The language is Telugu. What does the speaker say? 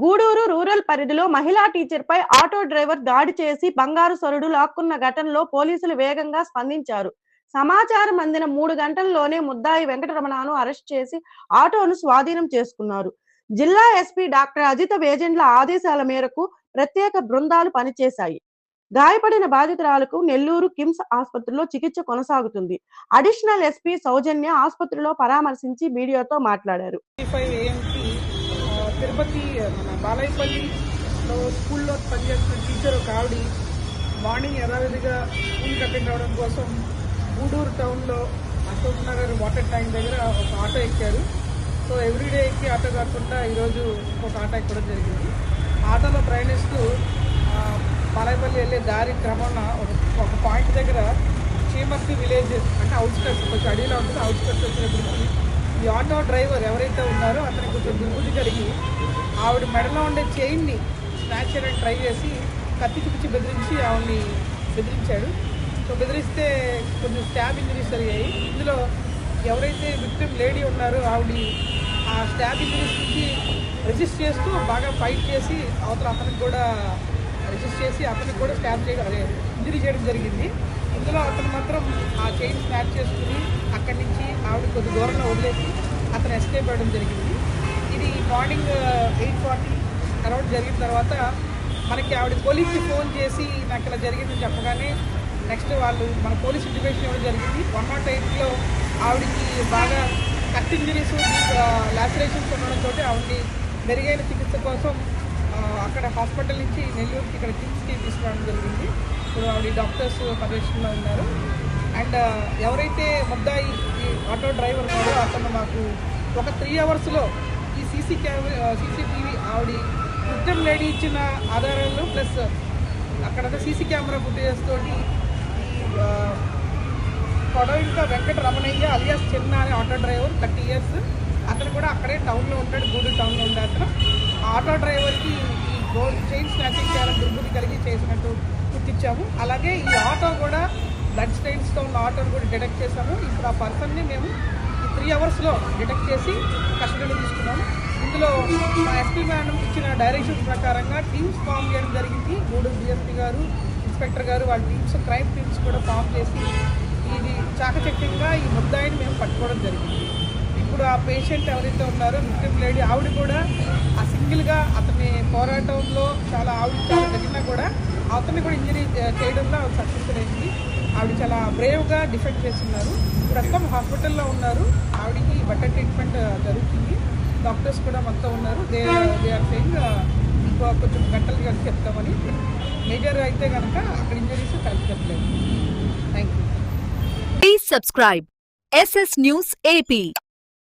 గూడూరు రూరల్ పరిధిలో మహిళా టీచర్ పై ఆటో డ్రైవర్ దాడి చేసి బంగారు సొరుడు లాక్కున్న ఘటనలో పోలీసులు వేగంగా స్పందించారు. సమాచారం అందిన మూడు గంటల్లోనే ముద్దాయి వెంకటరమణను అరెస్ట్ చేసి ఆటోను స్వాధీనం చేసుకున్నారు. జిల్లా ఎస్పీ డాక్టర్ అజిత వేజెండ్ల ఆదేశాల మేరకు ప్రత్యేక బృందాలు పనిచేశాయి. గాయపడిన బాధితురాలకు నెల్లూరు కిమ్స్ ఆసుపత్రిలో చికిత్స కొనసాగుతుంది. అడిషనల్ ఎస్పీ సౌజన్య ఆసుపత్రిలో పరామర్శించి మీడియాతో మాట్లాడారు. తిరుపతి మన బాలయపల్లిలో స్కూల్లో పనిచేస్తున్న టీచర్ ఒక ఆవిడ మార్నింగ్ యథావిధిగా స్కూల్కి అటెండ్ అవ్వడం కోసం గూడూరు టౌన్లో అశోక్ నగర్ వాటర్ ట్యాంక్ దగ్గర ఒక ఆటో ఎక్కారు. సో ఎవ్రీడే ఎక్కి ఆటో కాకుండా ఈరోజు ఒక ఆటో ఎక్కడం జరిగింది. ఆటోలో ప్రయాణిస్తూ ఆ, వెళ్ళే దారి క్రమంలో ఒక పాయింట్ దగ్గర చీమర్తి విలేజ్ అంటే అవుట్స్కట్స్ కొంచెం అడవిలో ఉంటుంది అవుట్స్కట్స్ వచ్చినప్పుడు ఈ ఆటో డ్రైవర్ ఎవరైతే ఉన్నారో అతనికి కొంచెం దుర్బుద్ధి కలిగి ఆవిడ మెడలో ఉండే చైన్ని స్నాచ్ చేయడానికి ట్రై చేసి కత్తి చూపించి బెదిరించి ఆవిడని బెదిరించాడు. సో బెదిరిస్తే కొంచెం స్టాబ్ ఇంజరీస్ జరిగాయి. ఇందులో ఎవరైతే విక్టిమ్ లేడీ ఉన్నారో ఆవిడ ఆ స్టాబ్ ఇంజరీస్ నుంచి రెజిస్ట్ చేస్తూ బాగా ఫైట్ చేసి అవతల అతనికి కూడా రెసిస్ట్ చేసి అతనికి కూడా స్టాబ్ చేయడం అదే ఇంజరీ చేయడం జరిగింది. ఇందులో అతను మాత్రం ఆ చైన్ స్నాప్ చేసుకుని ఆవిడ కొద్ది దూరంలో వదిలేసి అతను ఎస్కేప్ అవ్వడం జరిగింది. ఇది మార్నింగ్ ఎయిట్ ఫార్టీ అరౌండ్ జరిగిన తర్వాత మనకి ఆవిడ పోలీస్కి ఫోన్ చేసి నాకు ఇలా జరిగిందని చెప్పగానే నెక్స్ట్ వాళ్ళు మన పోలీస్ ఇంటిమేషన్ ఇవ్వడం జరిగింది. వన్ నాట్ ఎయిట్లో ఆవిడకి బాగా కట్ ఇంజరీస్ లాసరేషన్స్ ఉండడంతో ఆవిడని మెరుగైన చికిత్స కోసం అక్కడ హాస్పిటల్ నుంచి నెల్లూరుకి ఇక్కడ కిమ్స్కి తీసుకురావడం జరిగింది. ఇప్పుడు ఆవిడ డాక్టర్స్ పర్యవేక్షణలో ఉన్నారు. అండ్ ఎవరైతే ముద్దాయి ఈ ఆటో డ్రైవర్ ఉన్నారో అతను మాకు ఒక త్రీ అవర్స్లో ఈ సీసీ కెమెరా సీసీటీవీ ఆవిడ విక్టమ్ లేడీ ఇచ్చిన ఆధారాలు ప్లస్ అక్కడ సీసీ కెమెరా ఫుటేజ్తో ఈ ఆ, కొడవింక వెంకట రమణయ్య అలియాస్ చిన్న అనే ఆటో డ్రైవర్ థర్టీ ఇయర్స్. అతను కూడా అక్కడే టౌన్లో ఉంటాడు గూడూరు టౌన్లో ఉండే అతను. ఆటో డ్రైవర్కి ఈ గోల్డ్ చైన్ స్నాచింగ్ చేయాలని దుర్బుద్ధి కలిగి చేసినట్టు గుర్తించాము. అలాగే ఈ ఆటో కూడా బ్లడ్ స్టైన్స్తో ఉన్న ఆటోని కూడా డిటెక్ట్ చేశాము ఇప్పుడు ఆ పర్సన్ని మేము ఈ త్రీ అవర్స్లో డిటెక్ట్ చేసి కస్టడీలో తీసుకున్నాము ఇందులో మా ఎస్పీ మేడం ఇచ్చిన డైరెక్షన్స్ ప్రకారంగా టీమ్స్ ఫామ్ చేయడం జరిగింది. గూడూరు డిఎస్పీ గారు ఇన్స్పెక్టర్ గారు వాళ్ళ టీమ్స్ క్రైమ్ టీమ్స్ కూడా ఫామ్ చేసి ఇది చాకచక్యంగా ఈ ముద్దాయిని మేము పట్టుకోవడం జరిగింది. ఇప్పుడు ఆ పేషెంట్ ఎవరైతే ఉన్నారో విక్టిమ్ లేడీ ఆవిడ కూడా ఆ సింగిల్గా అతని పోరాటంలో చాలా ఆవిడ చాలా తగినా కూడా అతన్ని కూడా ఇంజరీ చేయడంలో ఆవిడ సక్సెస్ఫుల్ అయింది. ఆవిడ చాలా బ్రేవ్గా డిఫెండ్ చేస్తున్నారు. ప్రస్తుతం హాస్పిటల్లో ఉన్నారు. ఆవిడకి బట్టర్ ట్రీట్మెంట్ uh, జరుగుతుంది. డాక్టర్స్ కూడా మొత్తం ఉన్నారు. దే దే ఆర్ సెయింగ్ ఇంకో కొంచెం గంటలు కలిసి చెప్తామని. మేజర్ అయితే కనుక అక్కడ ఇంజరీస్ కలిసి చెప్పలేదు thank you please subscribe SS news AP